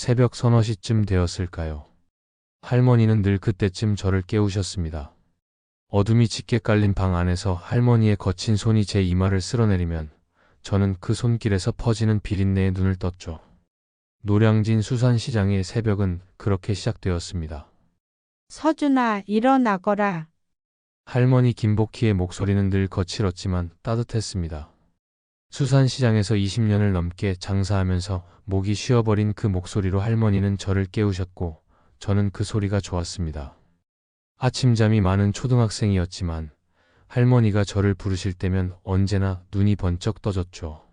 새벽 서너 시쯤 되었을까요? 할머니는 늘 그때쯤 저를 깨우셨습니다. 어둠이 짙게 깔린 방 안에서 할머니의 거친 손이 제 이마를 쓸어내리면 저는 그 손길에서 퍼지는 비린내에 눈을 떴죠. 노량진 수산시장의 새벽은 그렇게 시작되었습니다. 서준아, 일어나거라. 할머니 김복희의 목소리는 늘 거칠었지만 따뜻했습니다. 수산시장에서 20년을 넘게 장사하면서 목이 쉬어버린 그 목소리로 할머니는 저를 깨우셨고 저는 그 소리가 좋았습니다. 아침잠이 많은 초등학생이었지만 할머니가 저를 부르실 때면 언제나 눈이 번쩍 떠졌죠.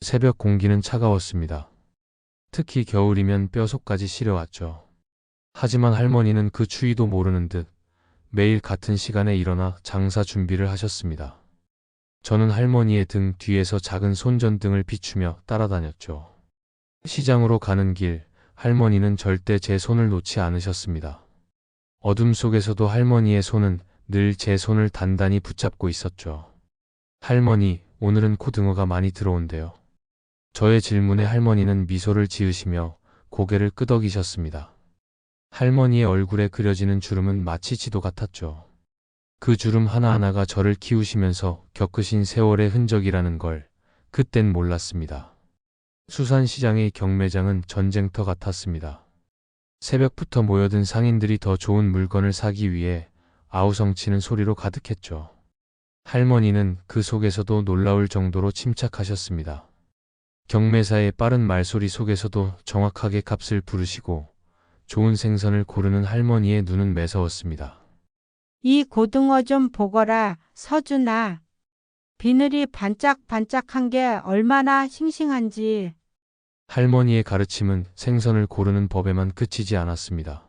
새벽 공기는 차가웠습니다. 특히 겨울이면 뼈속까지 시려왔죠. 하지만 할머니는 그 추위도 모르는 듯 매일 같은 시간에 일어나 장사 준비를 하셨습니다. 저는 할머니의 등 뒤에서 작은 손전등을 비추며 따라다녔죠. 시장으로 가는 길, 할머니는 절대 제 손을 놓지 않으셨습니다. 어둠 속에서도 할머니의 손은 늘 제 손을 단단히 붙잡고 있었죠. 할머니, 오늘은 코등어가 많이 들어온대요. 저의 질문에 할머니는 미소를 지으시며 고개를 끄덕이셨습니다. 할머니의 얼굴에 그려지는 주름은 마치 지도 같았죠. 그 주름 하나하나가 저를 키우시면서 겪으신 세월의 흔적이라는 걸 그땐 몰랐습니다. 수산시장의 경매장은 전쟁터 같았습니다. 새벽부터 모여든 상인들이 더 좋은 물건을 사기 위해 아우성치는 소리로 가득했죠. 할머니는 그 속에서도 놀라울 정도로 침착하셨습니다. 경매사의 빠른 말소리 속에서도 정확하게 값을 부르시고 좋은 생선을 고르는 할머니의 눈은 매서웠습니다. 이 고등어 좀 보거라, 서준아. 비늘이 반짝반짝한 게 얼마나 싱싱한지. 할머니의 가르침은 생선을 고르는 법에만 그치지 않았습니다.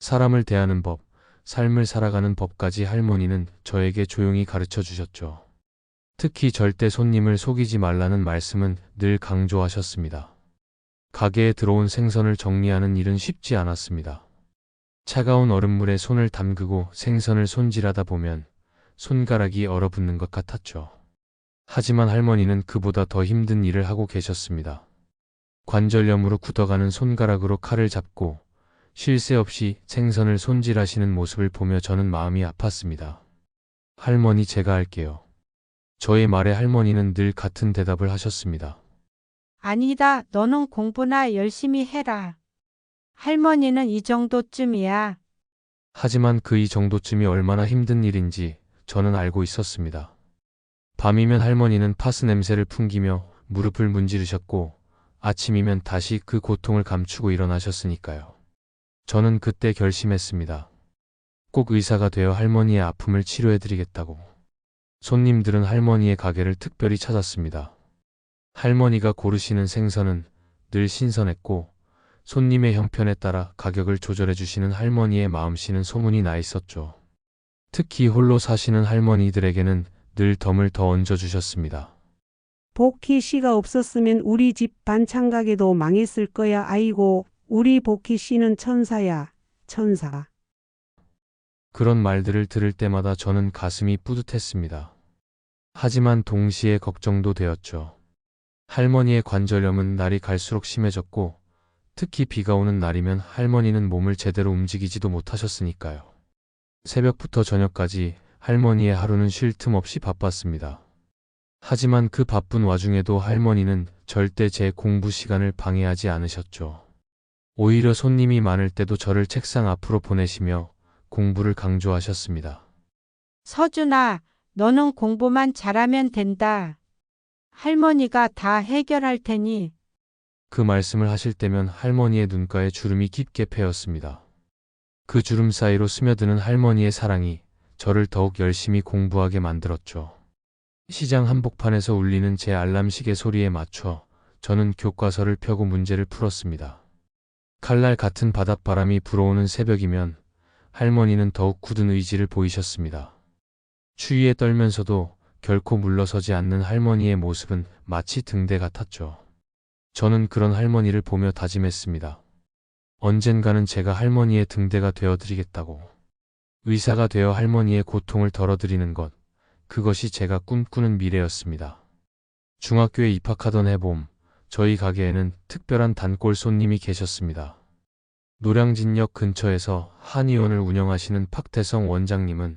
사람을 대하는 법, 삶을 살아가는 법까지 할머니는 저에게 조용히 가르쳐 주셨죠. 특히 절대 손님을 속이지 말라는 말씀은 늘 강조하셨습니다. 가게에 들어온 생선을 정리하는 일은 쉽지 않았습니다. 차가운 얼음물에 손을 담그고 생선을 손질하다 보면 손가락이 얼어붙는 것 같았죠. 하지만 할머니는 그보다 더 힘든 일을 하고 계셨습니다. 관절염으로 굳어가는 손가락으로 칼을 잡고 쉴 새 없이 생선을 손질하시는 모습을 보며 저는 마음이 아팠습니다. 할머니 제가 할게요. 저의 말에 할머니는 늘 같은 대답을 하셨습니다. 아니다, 너는 공부나 열심히 해라. 할머니는 이 정도쯤이야. 하지만 그 이 정도쯤이 얼마나 힘든 일인지 저는 알고 있었습니다. 밤이면 할머니는 파스 냄새를 풍기며 무릎을 문지르셨고 아침이면 다시 그 고통을 감추고 일어나셨으니까요. 저는 그때 결심했습니다. 꼭 의사가 되어 할머니의 아픔을 치료해드리겠다고. 손님들은 할머니의 가게를 특별히 찾았습니다. 할머니가 고르시는 생선은 늘 신선했고 손님의 형편에 따라 가격을 조절해 주시는 할머니의 마음씨는 소문이 나 있었죠. 특히 홀로 사시는 할머니들에게는 늘 덤을 더 얹어 주셨습니다. 복희 씨가 없었으면 우리 집 반찬 가게도 망했을 거야. 아이고, 우리 복희 씨는 천사야. 천사. 그런 말들을 들을 때마다 저는 가슴이 뿌듯했습니다. 하지만 동시에 걱정도 되었죠. 할머니의 관절염은 날이 갈수록 심해졌고 특히 비가 오는 날이면 할머니는 몸을 제대로 움직이지도 못하셨으니까요. 새벽부터 저녁까지 할머니의 하루는 쉴 틈 없이 바빴습니다. 하지만 그 바쁜 와중에도 할머니는 절대 제 공부 시간을 방해하지 않으셨죠. 오히려 손님이 많을 때도 저를 책상 앞으로 보내시며 공부를 강조하셨습니다. 서준아, 너는 공부만 잘하면 된다. 할머니가 다 해결할 테니. 그 말씀을 하실 때면 할머니의 눈가에 주름이 깊게 패였습니다. 그 주름 사이로 스며드는 할머니의 사랑이 저를 더욱 열심히 공부하게 만들었죠. 시장 한복판에서 울리는 제 알람 시계 소리에 맞춰 저는 교과서를 펴고 문제를 풀었습니다. 칼날 같은 바닷바람이 불어오는 새벽이면 할머니는 더욱 굳은 의지를 보이셨습니다. 추위에 떨면서도 결코 물러서지 않는 할머니의 모습은 마치 등대 같았죠. 저는 그런 할머니를 보며 다짐했습니다. 언젠가는 제가 할머니의 등대가 되어드리겠다고. 의사가 되어 할머니의 고통을 덜어드리는 것, 그것이 제가 꿈꾸는 미래였습니다. 중학교에 입학하던 해봄, 저희 가게에는 특별한 단골 손님이 계셨습니다. 노량진역 근처에서 한의원을 운영하시는 박태성 원장님은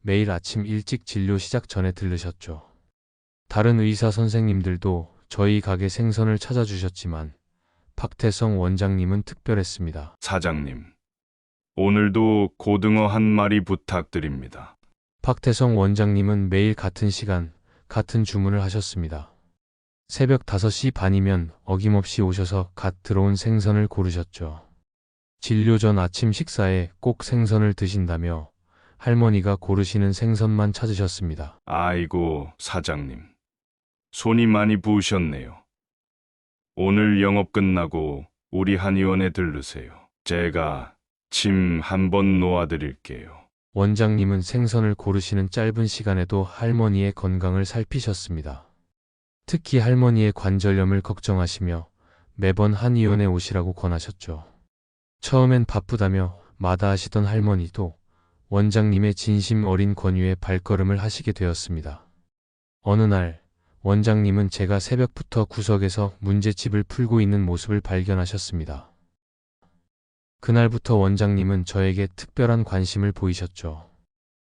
매일 아침 일찍 진료 시작 전에 들르셨죠. 다른 의사 선생님들도 저희 가게 생선을 찾아주셨지만 박태성 원장님은 특별했습니다. 사장님, 오늘도 고등어 한 마리 부탁드립니다. 박태성 원장님은 매일 같은 시간, 같은 주문을 하셨습니다. 새벽 5시 반이면 어김없이 오셔서 갓 들어온 생선을 고르셨죠. 진료 전 아침 식사에 꼭 생선을 드신다며 할머니가 고르시는 생선만 찾으셨습니다. 아이고, 사장님. 손이 많이 부으셨네요. 오늘 영업 끝나고 우리 한의원에 들르세요. 제가 침한번 놓아드릴게요. 원장님은 생선을 고르시는 짧은 시간에도 할머니의 건강을 살피셨습니다. 특히 할머니의 관절염을 걱정하시며 매번 한의원에 오시라고 권하셨죠. 처음엔 바쁘다며 마다하시던 할머니도 원장님의 진심 어린 권유에 발걸음을 하시게 되었습니다. 어느 날 원장님은 제가 새벽부터 구석에서 문제집을 풀고 있는 모습을 발견하셨습니다. 그날부터 원장님은 저에게 특별한 관심을 보이셨죠.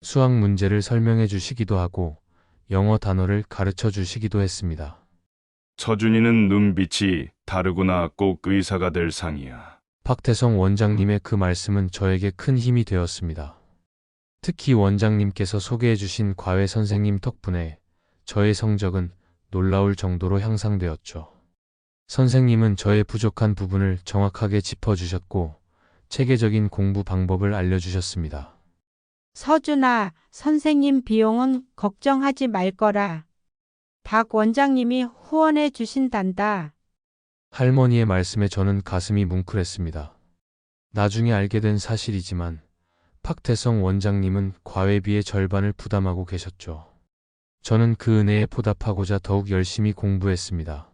수학 문제를 설명해 주시기도 하고 영어 단어를 가르쳐 주시기도 했습니다. 서준이는 눈빛이 다르구나 꼭 의사가 될 상이야. 박태성 원장님의 그 말씀은 저에게 큰 힘이 되었습니다. 특히 원장님께서 소개해 주신 과외 선생님 덕분에 저의 성적은 놀라울 정도로 향상되었죠. 선생님은 저의 부족한 부분을 정확하게 짚어주셨고 체계적인 공부 방법을 알려주셨습니다. 서준아, 선생님 비용은 걱정하지 말 거라. 박 원장님이 후원해 주신단다. 할머니의 말씀에 저는 가슴이 뭉클했습니다. 나중에 알게 된 사실이지만 박태성 원장님은 과외비의 절반을 부담하고 계셨죠. 저는 그 은혜에 보답하고자 더욱 열심히 공부했습니다.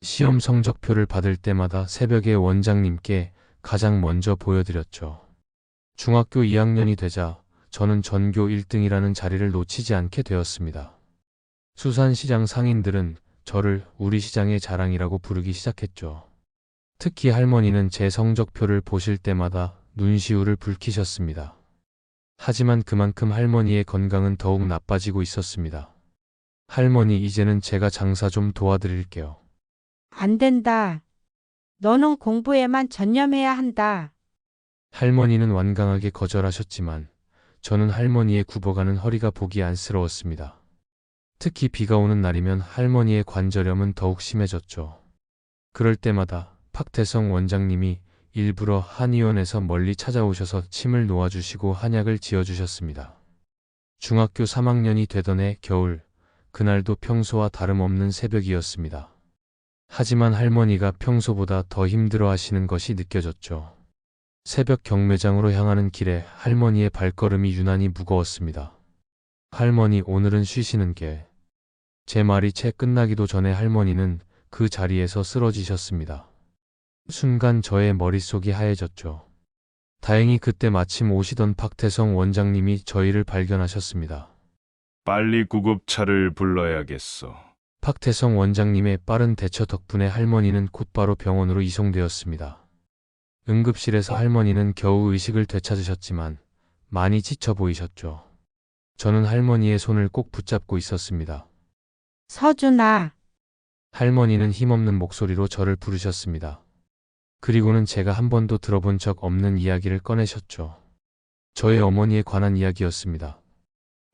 시험 성적표를 받을 때마다 새벽에 원장님께 가장 먼저 보여드렸죠. 중학교 2학년이 되자 저는 전교 1등이라는 자리를 놓치지 않게 되었습니다. 수산시장 상인들은 저를 우리 시장의 자랑이라고 부르기 시작했죠. 특히 할머니는 제 성적표를 보실 때마다 눈시울을 붉히셨습니다. 하지만 그만큼 할머니의 건강은 더욱 나빠지고 있었습니다. 할머니, 이제는 제가 장사 좀 도와드릴게요. 안 된다. 너는 공부에만 전념해야 한다. 할머니는 완강하게 거절하셨지만 저는 할머니의 굽어가는 허리가 보기 안쓰러웠습니다. 특히 비가 오는 날이면 할머니의 관절염은 더욱 심해졌죠. 그럴 때마다 박태성 원장님이 일부러 한의원에서 멀리 찾아오셔서 침을 놓아주시고 한약을 지어주셨습니다. 중학교 3학년이 되던 해 겨울, 그날도 평소와 다름없는 새벽이었습니다. 하지만 할머니가 평소보다 더 힘들어 하시는 것이 느껴졌죠. 새벽 경매장으로 향하는 길에 할머니의 발걸음이 유난히 무거웠습니다. 할머니, 오늘은 쉬시는 게. 제 말이 채 끝나기도 전에 할머니는 그 자리에서 쓰러지셨습니다. 순간 저의 머릿속이 하얘졌죠. 다행히 그때 마침 오시던 박태성 원장님이 저희를 발견하셨습니다. 빨리 구급차를 불러야겠어. 박태성 원장님의 빠른 대처 덕분에 할머니는 곧바로 병원으로 이송되었습니다. 응급실에서 할머니는 겨우 의식을 되찾으셨지만 많이 지쳐 보이셨죠. 저는 할머니의 손을 꼭 붙잡고 있었습니다. 서준아, 할머니는 힘없는 목소리로 저를 부르셨습니다. 그리고는 제가 한 번도 들어본 적 없는 이야기를 꺼내셨죠. 저의 어머니에 관한 이야기였습니다.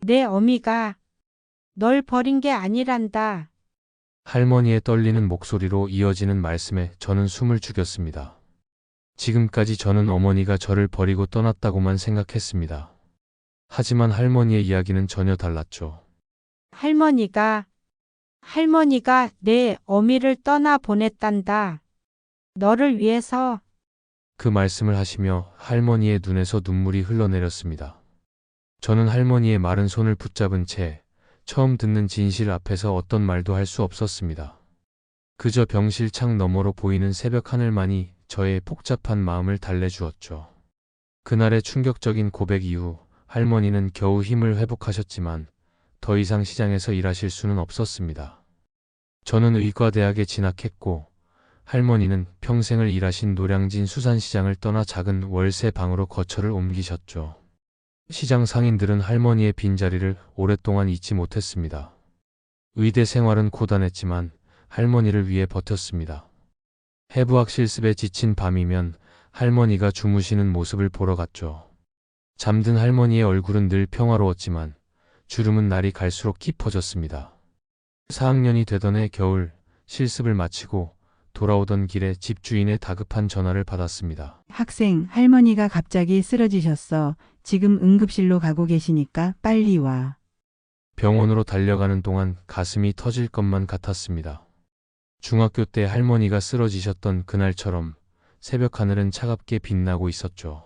내 어미가 널 버린 게 아니란다. 할머니의 떨리는 목소리로 이어지는 말씀에 저는 숨을 죽였습니다. 지금까지 저는 어머니가 저를 버리고 떠났다고만 생각했습니다. 하지만 할머니의 이야기는 전혀 달랐죠. 할머니가, 할머니가 내 어미를 떠나 보냈단다. 너를 위해서 그 말씀을 하시며 할머니의 눈에서 눈물이 흘러내렸습니다. 저는 할머니의 마른 손을 붙잡은 채 처음 듣는 진실 앞에서 어떤 말도 할 수 없었습니다. 그저 병실 창 너머로 보이는 새벽 하늘만이 저의 복잡한 마음을 달래주었죠. 그날의 충격적인 고백 이후 할머니는 겨우 힘을 회복하셨지만 더 이상 시장에서 일하실 수는 없었습니다. 저는 의과대학에 진학했고 할머니는 평생을 일하신 노량진 수산시장을 떠나 작은 월세 방으로 거처를 옮기셨죠. 시장 상인들은 할머니의 빈자리를 오랫동안 잊지 못했습니다. 의대 생활은 고단했지만 할머니를 위해 버텼습니다. 해부학 실습에 지친 밤이면 할머니가 주무시는 모습을 보러 갔죠. 잠든 할머니의 얼굴은 늘 평화로웠지만 주름은 날이 갈수록 깊어졌습니다. 4학년이 되던 해 겨울 실습을 마치고 돌아오던 길에 집 주인의 다급한 전화를 받았습니다. 학생, 할머니가 갑자기 쓰러지셨어. 지금 응급실로 가고 계시니까 빨리 와. 병원으로 달려가는 동안 가슴이 터질 것만 같았습니다. 중학교 때 할머니가 쓰러지셨던 그날처럼 새벽 하늘은 차갑게 빛나고 있었죠.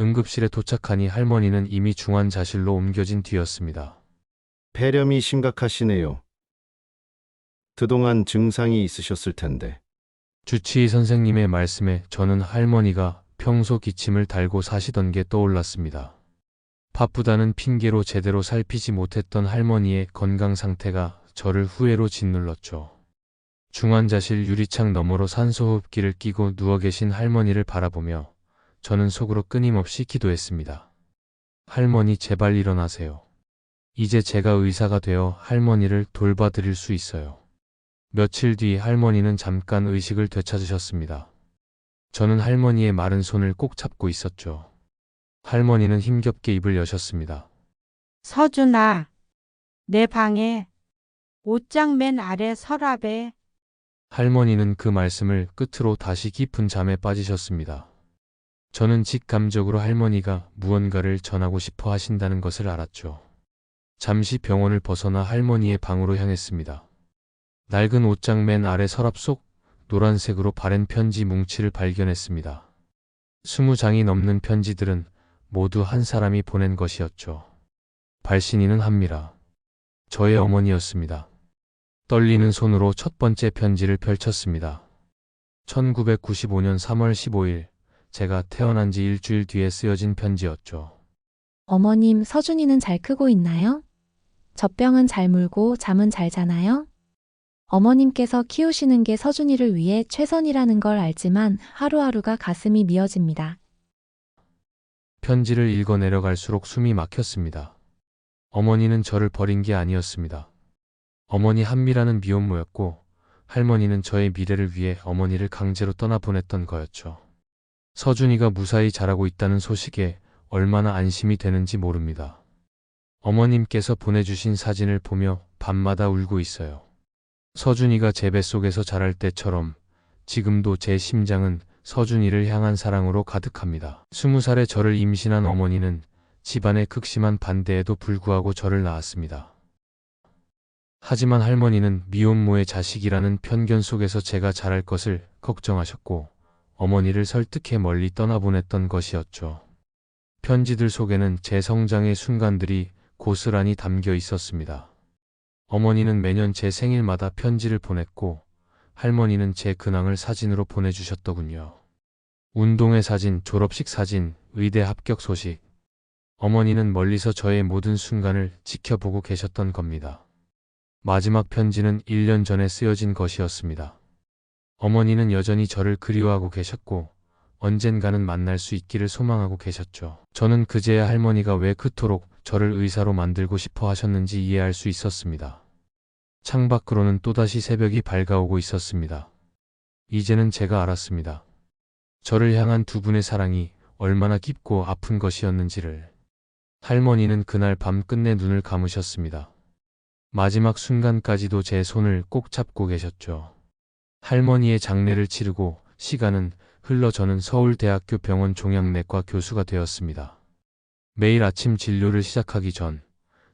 응급실에 도착하니 할머니는 이미 중환자실로 옮겨진 뒤였습니다. 폐렴이 심각하시네요. 그동안 증상이 있으셨을 텐데. 주치의 선생님의 말씀에 저는 할머니가 평소 기침을 달고 사시던 게 떠올랐습니다. 바쁘다는 핑계로 제대로 살피지 못했던 할머니의 건강 상태가 저를 후회로 짓눌렀죠. 중환자실 유리창 너머로 산소호흡기를 끼고 누워 계신 할머니를 바라보며 저는 속으로 끊임없이 기도했습니다. 할머니 제발 일어나세요. 이제 제가 의사가 되어 할머니를 돌봐드릴 수 있어요. 며칠 뒤 할머니는 잠깐 의식을 되찾으셨습니다. 저는 할머니의 마른 손을 꼭 잡고 있었죠. 할머니는 힘겹게 입을 여셨습니다. 서준아, 내 방에 옷장 맨 아래 서랍에 할머니는 그 말씀을 끝으로 다시 깊은 잠에 빠지셨습니다. 저는 직감적으로 할머니가 무언가를 전하고 싶어 하신다는 것을 알았죠. 잠시 병원을 벗어나 할머니의 방으로 향했습니다. 낡은 옷장 맨 아래 서랍 속 노란색으로 바랜 편지 뭉치를 발견했습니다. 스무 장이 넘는 편지들은 모두 한 사람이 보낸 것이었죠. 발신인은 한미라. 저의 어머니였습니다. 떨리는 손으로 첫 번째 편지를 펼쳤습니다. 1995년 3월 15일, 제가 태어난 지 일주일 뒤에 쓰여진 편지였죠. 어머님, 서준이는 잘 크고 있나요? 젖병은 잘 물고 잠은 잘 자나요? 어머님께서 키우시는 게 서준이를 위해 최선이라는 걸 알지만 하루하루가 가슴이 미어집니다. 편지를 읽어 내려갈수록 숨이 막혔습니다. 어머니는 저를 버린 게 아니었습니다. 어머니 한미라는 미혼모였고 할머니는 저의 미래를 위해 어머니를 강제로 떠나보냈던 거였죠. 서준이가 무사히 자라고 있다는 소식에 얼마나 안심이 되는지 모릅니다. 어머님께서 보내주신 사진을 보며 밤마다 울고 있어요. 서준이가 제 뱃속에서 자랄 때처럼 지금도 제 심장은 서준이를 향한 사랑으로 가득합니다. 스무 살에 저를 임신한 어머니는 집안의 극심한 반대에도 불구하고 저를 낳았습니다. 하지만 할머니는 미혼모의 자식이라는 편견 속에서 제가 자랄 것을 걱정하셨고 어머니를 설득해 멀리 떠나보냈던 것이었죠. 편지들 속에는 제 성장의 순간들이 고스란히 담겨 있었습니다. 어머니는 매년 제 생일마다 편지를 보냈고 할머니는 제 근황을 사진으로 보내주셨더군요. 운동회 사진, 졸업식 사진, 의대 합격 소식. 어머니는 멀리서 저의 모든 순간을 지켜보고 계셨던 겁니다. 마지막 편지는 1년 전에 쓰여진 것이었습니다. 어머니는 여전히 저를 그리워하고 계셨고 언젠가는 만날 수 있기를 소망하고 계셨죠. 저는 그제야 할머니가 왜 그토록 저를 의사로 만들고 싶어 하셨는지 이해할 수 있었습니다. 창밖으로는 또다시 새벽이 밝아오고 있었습니다. 이제는 제가 알았습니다. 저를 향한 두 분의 사랑이 얼마나 깊고 아픈 것이었는지를. 할머니는 그날 밤 끝내 눈을 감으셨습니다. 마지막 순간까지도 제 손을 꼭 잡고 계셨죠. 할머니의 장례를 치르고 시간은 흘러 저는 서울대학교 병원 종양내과 교수가 되었습니다. 매일 아침 진료를 시작하기 전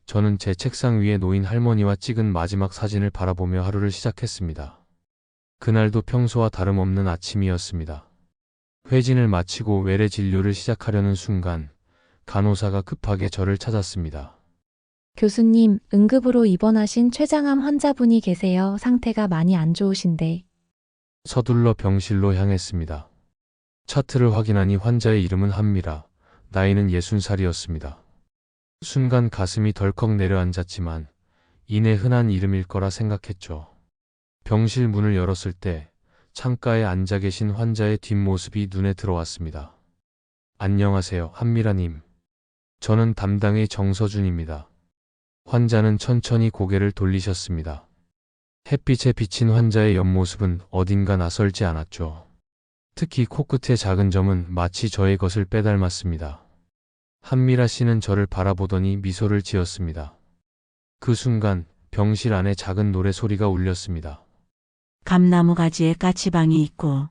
저는 제 책상 위에 놓인 할머니와 찍은 마지막 사진을 바라보며 하루를 시작했습니다. 그날도 평소와 다름없는 아침이었습니다. 회진을 마치고 외래 진료를 시작하려는 순간 간호사가 급하게 저를 찾았습니다. 교수님, 응급으로 입원하신 췌장암 환자분이 계세요. 상태가 많이 안 좋으신데. 서둘러 병실로 향했습니다. 차트를 확인하니 환자의 이름은 한미라, 나이는 60살이었습니다. 순간 가슴이 덜컥 내려앉았지만 이내 흔한 이름일 거라 생각했죠. 병실 문을 열었을 때 창가에 앉아 계신 환자의 뒷모습이 눈에 들어왔습니다. 안녕하세요, 한미라님. 저는 담당의 정서준입니다. 환자는 천천히 고개를 돌리셨습니다. 햇빛에 비친 환자의 옆모습은 어딘가 낯설지 않았죠. 특히 코끝의 작은 점은 마치 저의 것을 빼닮았습니다. 한미라 씨는 저를 바라보더니 미소를 지었습니다. 그 순간 병실 안에 작은 노래 소리가 울렸습니다. 감나무 가지에 까치방이 있고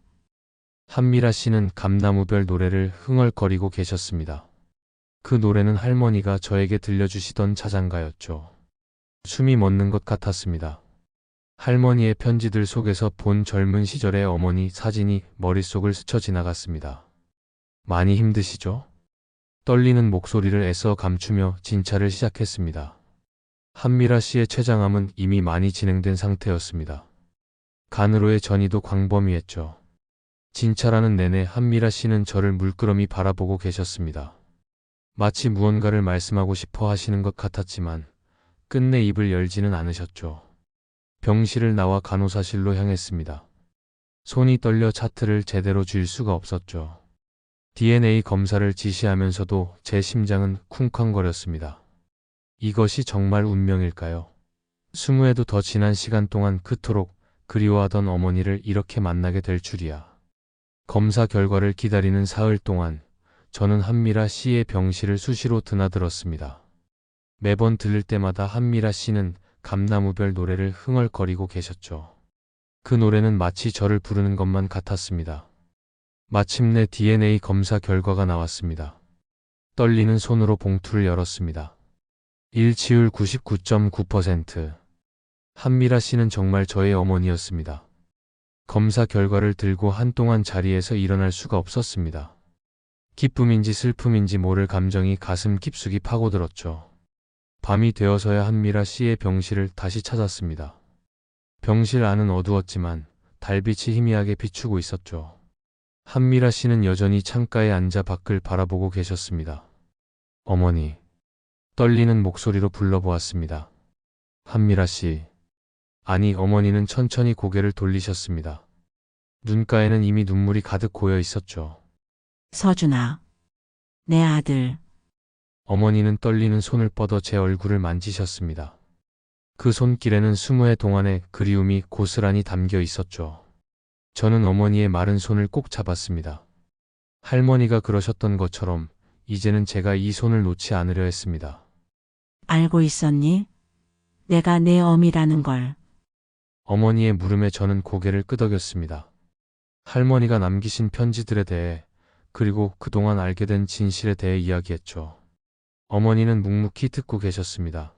한미라 씨는 감나무별 노래를 흥얼거리고 계셨습니다. 그 노래는 할머니가 저에게 들려주시던 자장가였죠. 숨이 멎는 것 같았습니다. 할머니의 편지들 속에서 본 젊은 시절의 어머니 사진이 머릿속을 스쳐 지나갔습니다. 많이 힘드시죠? 떨리는 목소리를 애써 감추며 진찰을 시작했습니다. 한미라 씨의 췌장암은 이미 많이 진행된 상태였습니다. 간으로의 전이도 광범위했죠. 진찰하는 내내 한미라 씨는 저를 물끄러미 바라보고 계셨습니다. 마치 무언가를 말씀하고 싶어 하시는 것 같았지만 끝내 입을 열지는 않으셨죠. 병실을 나와 간호사실로 향했습니다. 손이 떨려 차트를 제대로 쥘 수가 없었죠. DNA 검사를 지시하면서도 제 심장은 쿵쾅거렸습니다. 이것이 정말 운명일까요? 스무 해도 더 지난 시간 동안 그토록 그리워하던 어머니를 이렇게 만나게 될 줄이야. 검사 결과를 기다리는 사흘 동안 저는 한미라 씨의 병실을 수시로 드나들었습니다. 매번 들를 때마다 한미라 씨는 감나무별 노래를 흥얼거리고 계셨죠. 그 노래는 마치 저를 부르는 것만 같았습니다. 마침내 DNA 검사 결과가 나왔습니다. 떨리는 손으로 봉투를 열었습니다. 일치율 99.9%. 한미라 씨는 정말 저의 어머니였습니다. 검사 결과를 들고 한동안 자리에서 일어날 수가 없었습니다. 기쁨인지 슬픔인지 모를 감정이 가슴 깊숙이 파고들었죠. 밤이 되어서야 한미라 씨의 병실을 다시 찾았습니다. 병실 안은 어두웠지만 달빛이 희미하게 비추고 있었죠. 한미라 씨는 여전히 창가에 앉아 밖을 바라보고 계셨습니다. 어머니. 떨리는 목소리로 불러보았습니다. 한미라 씨. 아니, 어머니는 천천히 고개를 돌리셨습니다. 눈가에는 이미 눈물이 가득 고여 있었죠. 서준아. 내 아들. 어머니는 떨리는 손을 뻗어 제 얼굴을 만지셨습니다. 그 손길에는 스무 해 동안의 그리움이 고스란히 담겨 있었죠. 저는 어머니의 마른 손을 꼭 잡았습니다. 할머니가 그러셨던 것처럼 이제는 제가 이 손을 놓지 않으려 했습니다. 알고 있었니? 내가 내 어미라는 걸. 어머니의 물음에 저는 고개를 끄덕였습니다. 할머니가 남기신 편지들에 대해 그리고 그동안 알게 된 진실에 대해 이야기했죠. 어머니는 묵묵히 듣고 계셨습니다.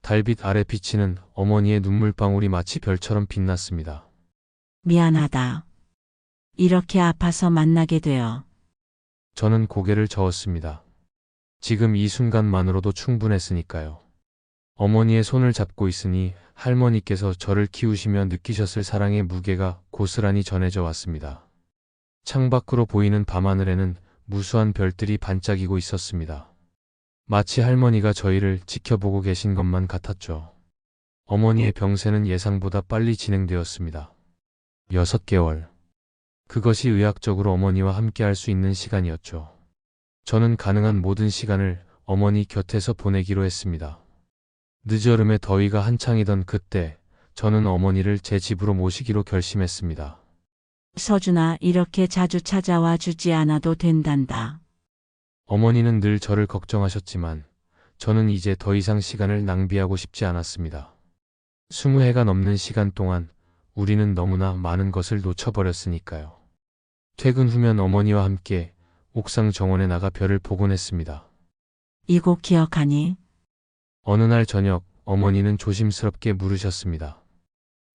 달빛 아래 비치는 어머니의 눈물방울이 마치 별처럼 빛났습니다. 미안하다. 이렇게 아파서 만나게 되어. 저는 고개를 저었습니다. 지금 이 순간만으로도 충분했으니까요. 어머니의 손을 잡고 있으니 할머니께서 저를 키우시며 느끼셨을 사랑의 무게가 고스란히 전해져 왔습니다. 창밖으로 보이는 밤하늘에는 무수한 별들이 반짝이고 있었습니다. 마치 할머니가 저희를 지켜보고 계신 것만 같았죠. 어머니의 병세는 예상보다 빨리 진행되었습니다. 여섯 개월. 그것이 의학적으로 어머니와 함께 할 수 있는 시간이었죠. 저는 가능한 모든 시간을 어머니 곁에서 보내기로 했습니다. 늦여름의 더위가 한창이던 그때 저는 어머니를 제 집으로 모시기로 결심했습니다. 서준아, 이렇게 자주 찾아와 주지 않아도 된단다. 어머니는 늘 저를 걱정하셨지만 저는 이제 더 이상 시간을 낭비하고 싶지 않았습니다. 스무 해가 넘는 시간 동안 우리는 너무나 많은 것을 놓쳐버렸으니까요. 퇴근 후면 어머니와 함께 옥상 정원에 나가 별을 보곤 했습니다. 이 곡 기억하니? 어느 날 저녁 어머니는 조심스럽게 물으셨습니다.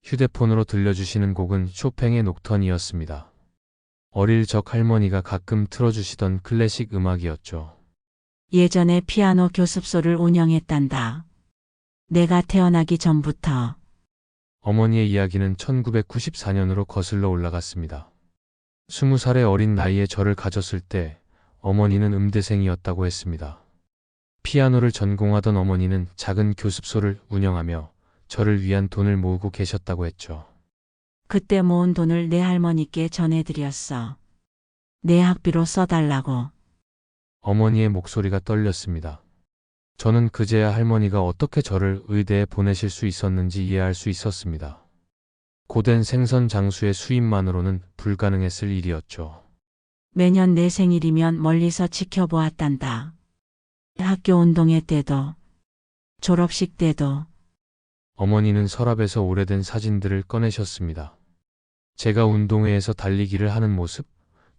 휴대폰으로 들려주시는 곡은 쇼팽의 녹턴이었습니다. 어릴 적 할머니가 가끔 틀어주시던 클래식 음악이었죠. 예전에 피아노 교습소를 운영했단다. 내가 태어나기 전부터. 어머니의 이야기는 1994년으로 거슬러 올라갔습니다. 스무 살의 어린 나이에 저를 가졌을 때 어머니는 음대생이었다고 했습니다. 피아노를 전공하던 어머니는 작은 교습소를 운영하며 저를 위한 돈을 모으고 계셨다고 했죠. 그때 모은 돈을 내 할머니께 전해드렸어. 내 학비로 써달라고. 어머니의 목소리가 떨렸습니다. 저는 그제야 할머니가 어떻게 저를 의대에 보내실 수 있었는지 이해할 수 있었습니다. 고된 생선 장수의 수입만으로는 불가능했을 일이었죠. 매년 내 생일이면 멀리서 지켜보았단다. 학교 운동회 때도, 졸업식 때도, 어머니는 서랍에서 오래된 사진들을 꺼내셨습니다. 제가 운동회에서 달리기를 하는 모습,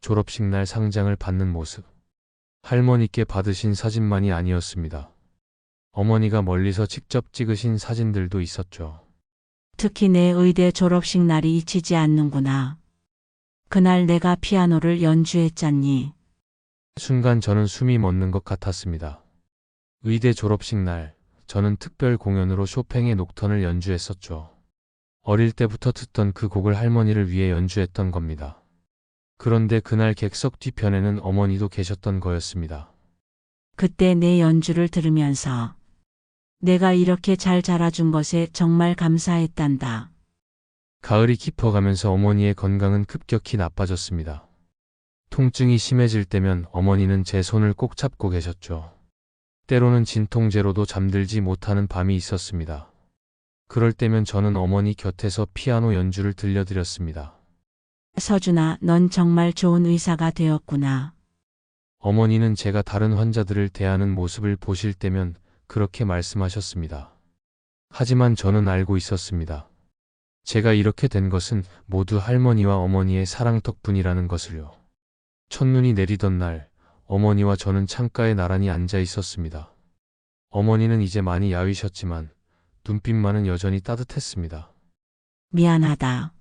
졸업식 날 상장을 받는 모습. 할머니께 받으신 사진만이 아니었습니다. 어머니가 멀리서 직접 찍으신 사진들도 있었죠. 특히 내 의대 졸업식 날이 잊히지 않는구나. 그날 내가 피아노를 연주했잖니. 순간 저는 숨이 멎는 것 같았습니다. 의대 졸업식 날, 저는 특별 공연으로 쇼팽의 녹턴을 연주했었죠. 어릴 때부터 듣던 그 곡을 할머니를 위해 연주했던 겁니다. 그런데 그날 객석 뒤편에는 어머니도 계셨던 거였습니다. 그때 내 연주를 들으면서 내가 이렇게 잘 자라준 것에 정말 감사했단다. 가을이 깊어가면서 어머니의 건강은 급격히 나빠졌습니다. 통증이 심해질 때면 어머니는 제 손을 꼭 잡고 계셨죠. 때로는 진통제로도 잠들지 못하는 밤이 있었습니다. 그럴 때면 저는 어머니 곁에서 피아노 연주를 들려드렸습니다. 서준아, 넌 정말 좋은 의사가 되었구나. 어머니는 제가 다른 환자들을 대하는 모습을 보실 때면 그렇게 말씀하셨습니다. 하지만 저는 알고 있었습니다. 제가 이렇게 된 것은 모두 할머니와 어머니의 사랑 덕분이라는 것을요. 첫눈이 내리던 날, 어머니와 저는 창가에 나란히 앉아 있었습니다. 어머니는 이제 많이 야위셨지만 눈빛만은 여전히 따뜻했습니다. 미안하다.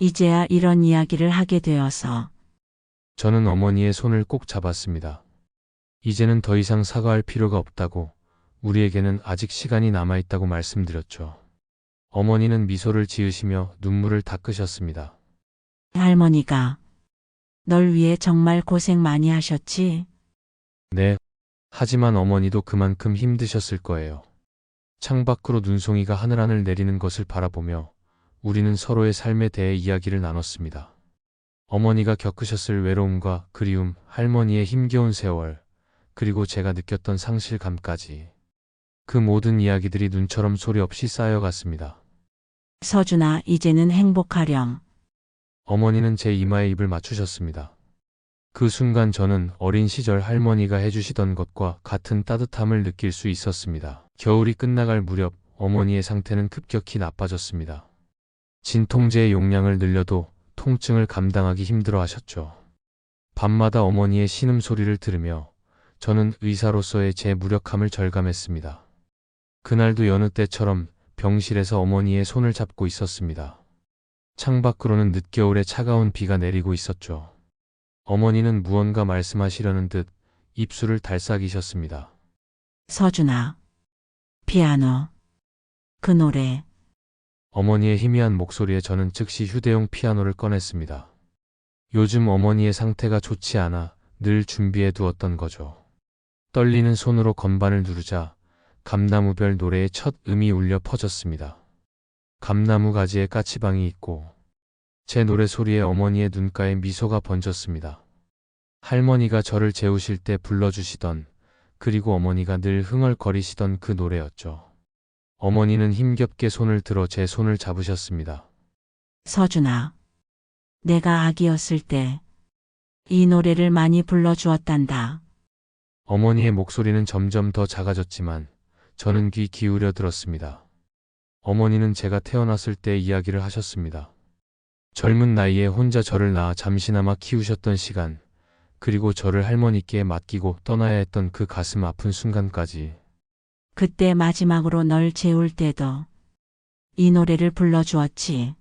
이제야 이런 이야기를 하게 되어서 저는 어머니의 손을 꼭 잡았습니다. 이제는 더 이상 사과할 필요가 없다고, 우리에게는 아직 시간이 남아있다고 말씀드렸죠. 어머니는 미소를 지으시며 눈물을 닦으셨습니다. 할머니가 널 위해 정말 고생 많이 하셨지? 네. 하지만 어머니도 그만큼 힘드셨을 거예요. 창밖으로 눈송이가 하늘하늘 내리는 것을 바라보며 우리는 서로의 삶에 대해 이야기를 나눴습니다. 어머니가 겪으셨을 외로움과 그리움, 할머니의 힘겨운 세월, 그리고 제가 느꼈던 상실감까지. 그 모든 이야기들이 눈처럼 소리 없이 쌓여갔습니다. 서준아, 이제는 행복하렴. 어머니는 제 이마에 입을 맞추셨습니다. 그 순간 저는 어린 시절 할머니가 해주시던 것과 같은 따뜻함을 느낄 수 있었습니다. 겨울이 끝나갈 무렵 어머니의 상태는 급격히 나빠졌습니다. 진통제의 용량을 늘려도 통증을 감당하기 힘들어 하셨죠. 밤마다 어머니의 신음소리를 들으며 저는 의사로서의 제 무력함을 절감했습니다. 그날도 여느 때처럼 병실에서 어머니의 손을 잡고 있었습니다. 창밖으로는 늦겨울에 차가운 비가 내리고 있었죠. 어머니는 무언가 말씀하시려는 듯 입술을 달싹이셨습니다. 서준아. 피아노. 그 노래. 어머니의 희미한 목소리에 저는 즉시 휴대용 피아노를 꺼냈습니다. 요즘 어머니의 상태가 좋지 않아 늘 준비해 두었던 거죠. 떨리는 손으로 건반을 누르자 감나무별 노래의 첫 음이 울려 퍼졌습니다. 감나무 가지에 까치방이 있고 제 노래 소리에 어머니의 눈가에 미소가 번졌습니다. 할머니가 저를 재우실 때 불러주시던 그리고 어머니가 늘 흥얼거리시던 그 노래였죠. 어머니는 힘겹게 손을 들어 제 손을 잡으셨습니다. 서준아. 내가 아기였을 때 이 노래를 많이 불러주었단다. 어머니의 목소리는 점점 더 작아졌지만 저는 귀 기울여 들었습니다. 어머니는 제가 태어났을 때 이야기를 하셨습니다. 젊은 나이에 혼자 저를 낳아 잠시나마 키우셨던 시간, 그리고 저를 할머니께 맡기고 떠나야 했던 그 가슴 아픈 순간까지 그때 마지막으로 널 재울 때도 이 노래를 불러주었지.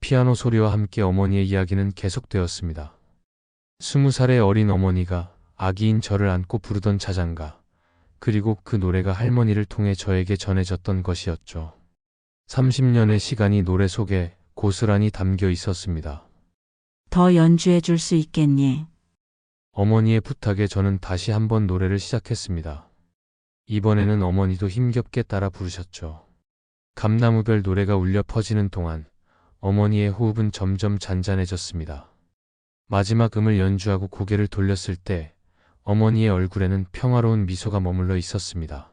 피아노 소리와 함께 어머니의 이야기는 계속되었습니다. 스무 살의 어린 어머니가 아기인 저를 안고 부르던 자장가, 그리고 그 노래가 할머니를 통해 저에게 전해졌던 것이었죠. 30년의 시간이 노래 속에 고스란히 담겨 있었습니다. 더 연주해 줄 수 있겠니? 어머니의 부탁에 저는 다시 한번 노래를 시작했습니다. 이번에는 어머니도 힘겹게 따라 부르셨죠. 감나무별 노래가 울려 퍼지는 동안 어머니의 호흡은 점점 잔잔해졌습니다. 마지막 음을 연주하고 고개를 돌렸을 때 어머니의 얼굴에는 평화로운 미소가 머물러 있었습니다.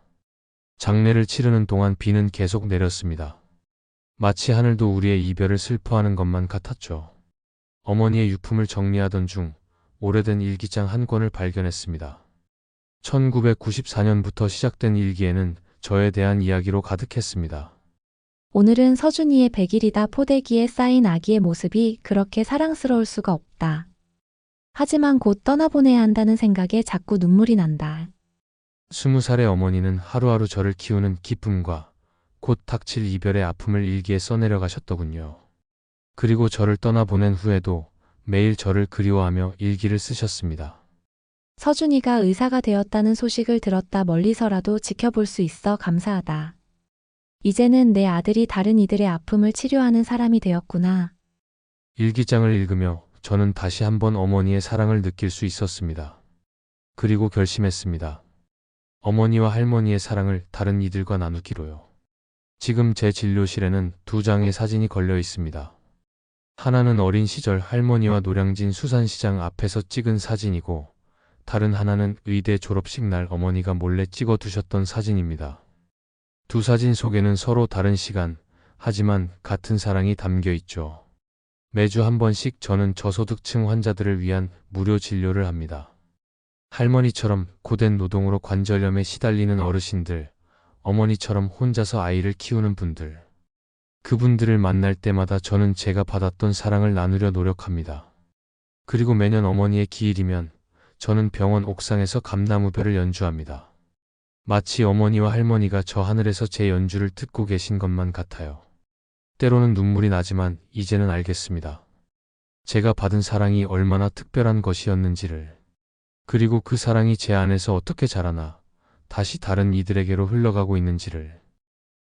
장례를 치르는 동안 비는 계속 내렸습니다. 마치 하늘도 우리의 이별을 슬퍼하는 것만 같았죠. 어머니의 유품을 정리하던 중 오래된 일기장 한 권을 발견했습니다. 1994년부터 시작된 일기에는 저에 대한 이야기로 가득했습니다. 오늘은 서준이의 100일이다 포대기에 쌓인 아기의 모습이 그렇게 사랑스러울 수가 없다. 하지만 곧 떠나보내야 한다는 생각에 자꾸 눈물이 난다. 스무 살의 어머니는 하루하루 저를 키우는 기쁨과 곧 닥칠 이별의 아픔을 일기에 써내려 가셨더군요. 그리고 저를 떠나보낸 후에도 매일 저를 그리워하며 일기를 쓰셨습니다. 서준이가 의사가 되었다는 소식을 들었다 멀리서라도 지켜볼 수 있어 감사하다. 이제는 내 아들이 다른 이들의 아픔을 치료하는 사람이 되었구나. 일기장을 읽으며 저는 다시 한번 어머니의 사랑을 느낄 수 있었습니다. 그리고 결심했습니다. 어머니와 할머니의 사랑을 다른 이들과 나누기로요. 지금 제 진료실에는 두 장의 사진이 걸려 있습니다. 하나는 어린 시절 할머니와 노량진 수산시장 앞에서 찍은 사진이고, 다른 하나는 의대 졸업식 날 어머니가 몰래 찍어 두셨던 사진입니다. 두 사진 속에는 서로 다른 시간, 하지만 같은 사랑이 담겨 있죠. 매주 한 번씩 저는 저소득층 환자들을 위한 무료 진료를 합니다. 할머니처럼 고된 노동으로 관절염에 시달리는 어르신들, 어머니처럼 혼자서 아이를 키우는 분들. 그분들을 만날 때마다 저는 제가 받았던 사랑을 나누려 노력합니다. 그리고 매년 어머니의 기일이면 저는 병원 옥상에서 감나무별을 연주합니다. 마치 어머니와 할머니가 저 하늘에서 제 연주를 듣고 계신 것만 같아요. 때로는 눈물이 나지만 이제는 알겠습니다. 제가 받은 사랑이 얼마나 특별한 것이었는지를. 그리고 그 사랑이 제 안에서 어떻게 자라나 다시 다른 이들에게로 흘러가고 있는지를.